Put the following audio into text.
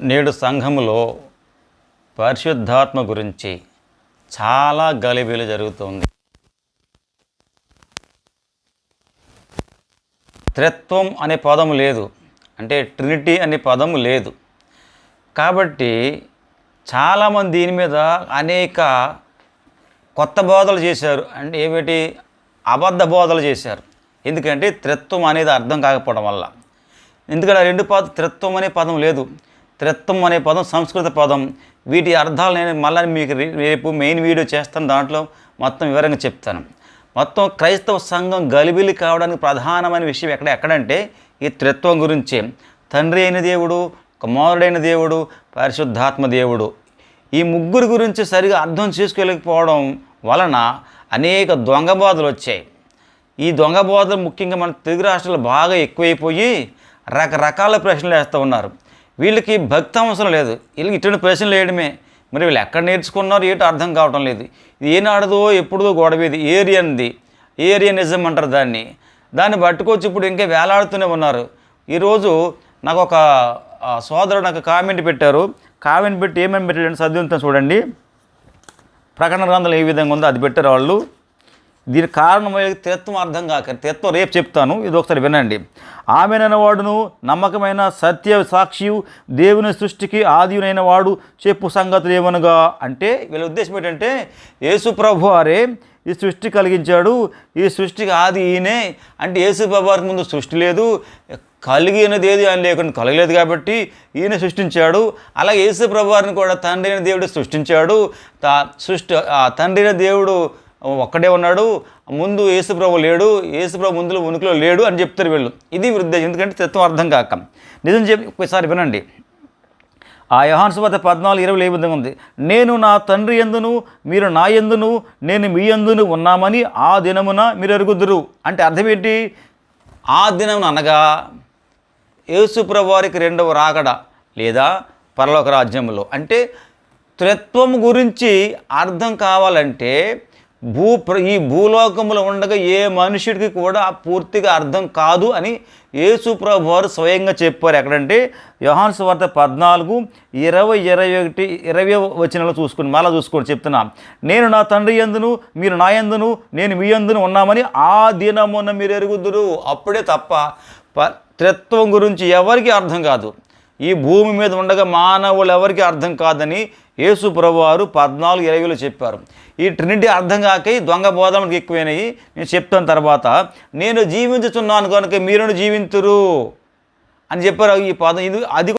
నేడు సంఘములో పరిశుద్ధాత్మ గురించి చాలా గలిబిలు జరుగుతుంది. త్రిత్వం అనే పదం లేదు. అంటే ట్రినిటీ అనే పదము లేదు. కాబట్టి చాలామంది దీని మీద అనేక కొత్త బోధలు చేశారు. అంటే ఏమిటి? అబద్ధ బోధలు చేశారు. ఎందుకంటే త్రిత్వం అనేది అర్థం కాకపోవడం వల్ల. ఎందుకంటే రెండు పద త్రిత్వం అనే పదం లేదు. త్రిత్వం అనే పదం సంస్కృత పదం. వీటి అర్థాలు నేను మళ్ళీ మీకు రేపు మెయిన్ వీడియో చేస్తాను. దాంట్లో మొత్తం వివరంగా చెప్తాను. మొత్తం క్రైస్తవ సంఘం గలిబిలి కావడానికి ప్రధానమైన విషయం ఎక్కడ ఎక్కడంటే ఈ త్రిత్వం గురించే. తండ్రి అయిన దేవుడు కుమారుడైన దేవుడు పరిశుద్ధాత్మ దేవుడు. ఈ ముగ్గురు గురించి సరిగా అర్థం చేసుకోలేకపోవడం వలన అనేక దొంగబోధలు వచ్చాయి. ఈ దొంగ బోధలు ముఖ్యంగా మన తెలుగు రాష్ట్రాలు బాగా ఎక్కువైపోయి రకరకాల ప్రశ్నలు వేస్తూ ఉన్నారు. వీళ్ళకి భక్తి అవసరం లేదు. వీళ్ళకి ఇటువంటి ప్రశ్నలు వేయడమే. మరి వీళ్ళు ఎక్కడ నేర్చుకున్నారో ఏంటో అర్థం కావటం లేదు. ఇది ఏనాడదో ఎప్పుడుదో గొడవ ఇది ఏరియన్ది ఏరియనిజం అంటారు దాన్ని. దాన్ని పట్టుకొచ్చి ఇప్పుడు ఇంకా వేలాడుతూనే ఉన్నారు. ఈరోజు నాకు ఒక సోదరుడు నాకు కామెంట్ పెట్టారు. కామెంట్ పెట్టి ఏమేమి పెట్టాడు చదువుతాను చూడండి. ప్రకటన గ్రంథాలు ఏ విధంగా ఉందో అది పెట్టారు వాళ్ళు. దీనికి కారణం తత్వం అర్థం కాక తత్వం రేపు చెప్తాను ఇది ఒకసారి వినండి. ఆమెనైన వాడును నమ్మకమైన సత్య సాక్షియు దేవుని సృష్టికి ఆదియునైన వాడు చెప్పు సంగతులు ఏమనగా? అంటే వీళ్ళ ఉద్దేశం ఏంటంటే యేసు ప్రభు వారే ఈ సృష్టి కలిగించాడు ఈ సృష్టికి ఆది ఈయనే. అంటే యేసు ప్రభు వారికి ముందు సృష్టి లేదు కలిగినది ఏది ఆయన లేకుండా కలగలేదు కాబట్టి ఈయన సృష్టించాడు. అలాగే యేసు ప్రభు వారిని కూడా తండ్రి అయిన దేవుడు సృష్టించాడు. తా సృష్టి ఆ తండ్రి అయిన దేవుడు ఒక్కడే ఉన్నాడు ముందు యేసుప్రభు లేడు యేసుప్రభు ముందులో ఉనికిలో లేడు అని చెప్తారు వీళ్ళు. ఇది వృద్ధి ఎందుకంటే తత్వం అర్థం కాక. నిజం చెప్పి ఒకసారి వినండి. ఆ యహాన్ సువార్త పద్నాలుగు ఇరవై ఏ విధంగా ఉంది. నేను నా తండ్రి ఎందును మీరు నా ఎందును నేను మీ ఎందును ఉన్నామని ఆ దినమున మీరు ఎరుగుదురు. అంటే అర్థం ఏంటి? ఆ దినమున అనగా యేసుప్రభువారికి రెండవ రాకడ లేదా పరలోక రాజ్యంలో అంటే త్రిత్వం గురించి అర్థం కావాలంటే భూ ప్ర- ఈ భూలోకంలో ఉండగా ఏ మనుషుడికి కూడా పూర్తిగా అర్థం కాదు అని యేసుప్రభు వారు స్వయంగా చెప్పారు. ఎక్కడంటే యోహాన్ వార్త పద్నాలుగు ఇరవై ఇరవై ఒకటి ఇరవై వచనంలో చూసుకుని మళ్ళీ చూసుకొని చెప్తున్నా. నేను నా తండ్రి ఎందును మీరు నా ఎందును నేను మీ ఎందును ఉన్నామని ఆ దినమున మీరు ఎరుగుదురు. అప్పుడే తప్ప ప త్రిత్వం గురించి ఎవరికి అర్థం కాదు. ఈ భూమి మీద ఉండగా మానవులు ఎవరికి అర్థం కాదని యేసు ప్రభువారు పద్నాలుగు ఇరవైలో చెప్పారు. ఈ ట్రినిటీ అర్థం కాక దొంగ బోధనకు ఎక్కువైనవి నేను చెప్తాను తర్వాత నేను జీవించుతున్నాను కనుక మీరు జీవింతురు? అని చెప్పారు ఈ పదం. ఇది అది